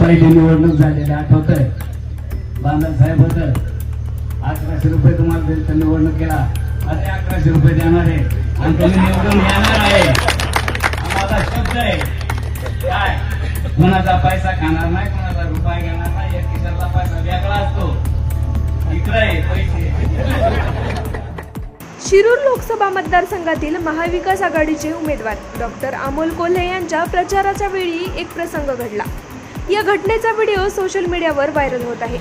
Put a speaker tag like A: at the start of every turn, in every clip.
A: पहिली निवडणूक झालेली आठवत आहे बांधल साहेब होत. अकराशे रुपये तुम्हाला दिले तर निवडणूक केला. अरे अकराशे रुपये देणार आहे. आणि तुम्ही निवडून येणार आहे. आम्हाला शब्द आहे. काय? कोणाचा पैसा खाणार नाही कोणाचा रुपया घेणार नाही या खिशातला पैसा वेगळा असतो. इकडे आहे पैसे.
B: शिरूर लोकसभा मतदारसंघातील महाविकास आघाडीचे उमेदवार डॉक्टर अमोल कोल्हे यांच्या प्रचाराच्या वेळी एक प्रसंग घडला. या घटनेचा व्हिडिओ सोशल मीडियावर व्हायरल होत आहे.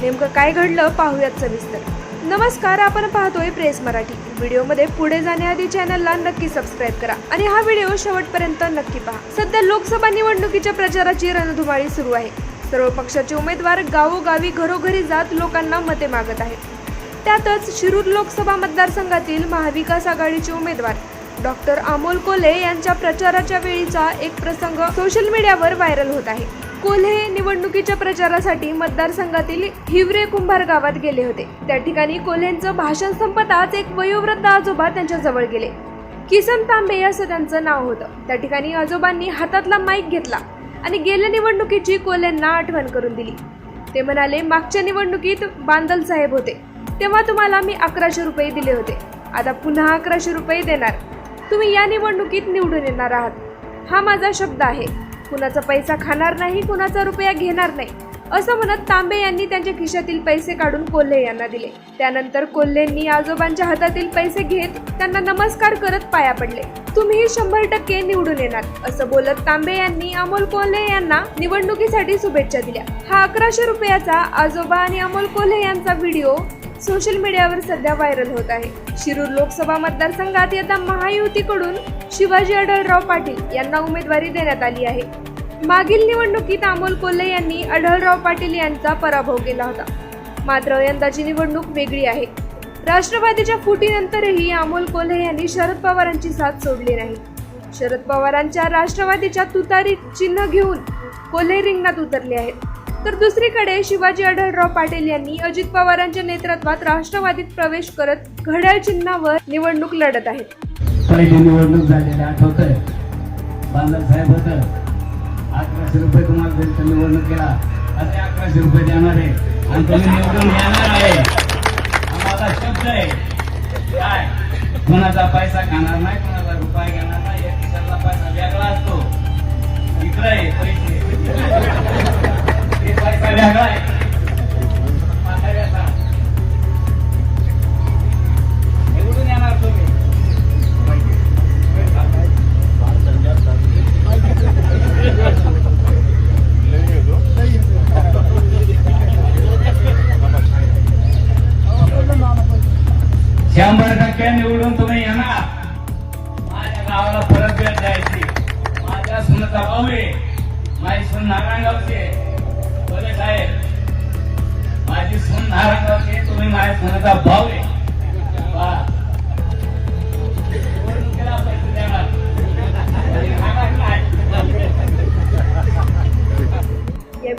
B: नेमकं काय घडलं पाहूयात सविस्तर. नमस्कार आपण पाहतोय प्रेस मराठी. व्हिडिओमध्ये पुढे जाण्याआधी चॅनलला नक्की सबस्क्राईब करा आणि हा व्हिडिओ शेवटपर्यंत नक्की पहा. सध्या लोकसभा निवडणुकीच्या प्रचाराची रणधुमाळी सुरू आहे. सर्व पक्षाचे उमेदवार गावोगावी घरोघरी जात लोकांना मते मागत आहेत. त्यातच शिरूर लोकसभा मतदारसंघातील महाविकास आघाडीचे उमेदवार डॉक्टर अमोल कोले यांच्या प्रचाराच्या वेळीचा एक प्रसंग सोशल मीडियावर व्हायरल होत आहे. कोल्हे निवडणुकीच्या प्रचारासाठी मतदारसंघातील हिवरे कुंभार गावात गेले होते. त्या ठिकाणी कोल्हेंचं भाषण संपताच एक वयोवृद्ध आजोबा त्यांच्या जवळ गेले. किसन तांबे असं त्यांचं नाव होतं. त्या ठिकाणी आजोबांनी हातातला माईक घेतला आणि गेल्या निवडणुकीची कोल्हेंना आठवण करून दिली. ते म्हणाले मागच्या निवडणुकीत बांदल साहेब होते. तेव्हा तुम्हाला मी अकराशे रुपये दिले होते. आता पुन्हा अकराशे रुपये देणार. तुम्ही या निवडणुकीत निवडून येणार आहात. हा माझा शब्द आहे. कुणाचा पैसा खाणार नाही कुणाचा रुपया घेणार नाही. असं म्हणत तांबे यांनी त्यांच्या खिशातील पैसे काढून कोल्हे यांना दिले. त्यानंतर कोल्हेंनी आजोबांच्या हातातील पैसे घेत त्यांना नमस्कार करत पाया पडले. तुम्ही शंभर टक्के निवडून येणार असं बोलत तांबे यांनी अमोल कोल्हे यांना निवडणुकीसाठी शुभेच्छा दिल्या. हा अकराशे रुपयाचा आजोबा आणि अमोल कोल्हे यांचा व्हिडिओ सोशल मीडियावर सध्या व्हायरल होत आहे. शिरूर लोकसभा मतदारसंघात यंदा महायुतीकडून शिवाजी आढळराव पाटील यांना उमेदवारी देण्यात आली आहे. मागील निवडणुकीत अमोल कोल्हे यांनी आढळराव पाटील यांचा पराभव केला होता. मात्र यंदाची निवडणूक वेगळी आहे. राष्ट्रवादीच्या फुटीनंतरही अमोल कोल्हे यांनी शरद पवारांची साथ सोडली नाही. शरद पवारांच्या राष्ट्रवादीच्या तुतारी चिन्ह घेऊन कोल्हे रिंगणात उतरले आहेत. तर दुसरीकडे शिवाजी आढळराव पाटील यांनी अजित पवारांच्या नेतृत्वात राष्ट्रवादीत प्रवेश करत घड्याळ चिन्हावर निवडणूक लढत आहेत
A: पहिली निवडणूक झालेली आठवतंय बांधल साहेब होत. अकराशे रुपये तुम्हाला त्यांचा निवडणूक केला असे अकराशे रुपये देणार आहे. आणि तुम्ही निवडून येणार आहे. आम्हाला शब्द आहे. काय? कोणाचा पैसा खाणार नाही कोणाचा रुपये घेणार नाही एक निवडून तुम्ही येणार. माझ्या गावाला परत भेट द्यायची. माझ्या सुनाचा भाऊ आहे माझी सून नारायणगावचे. आहे बोले साहेब. माझी सून नारायणगावचे तुम्ही माझ्या सुनता भाऊ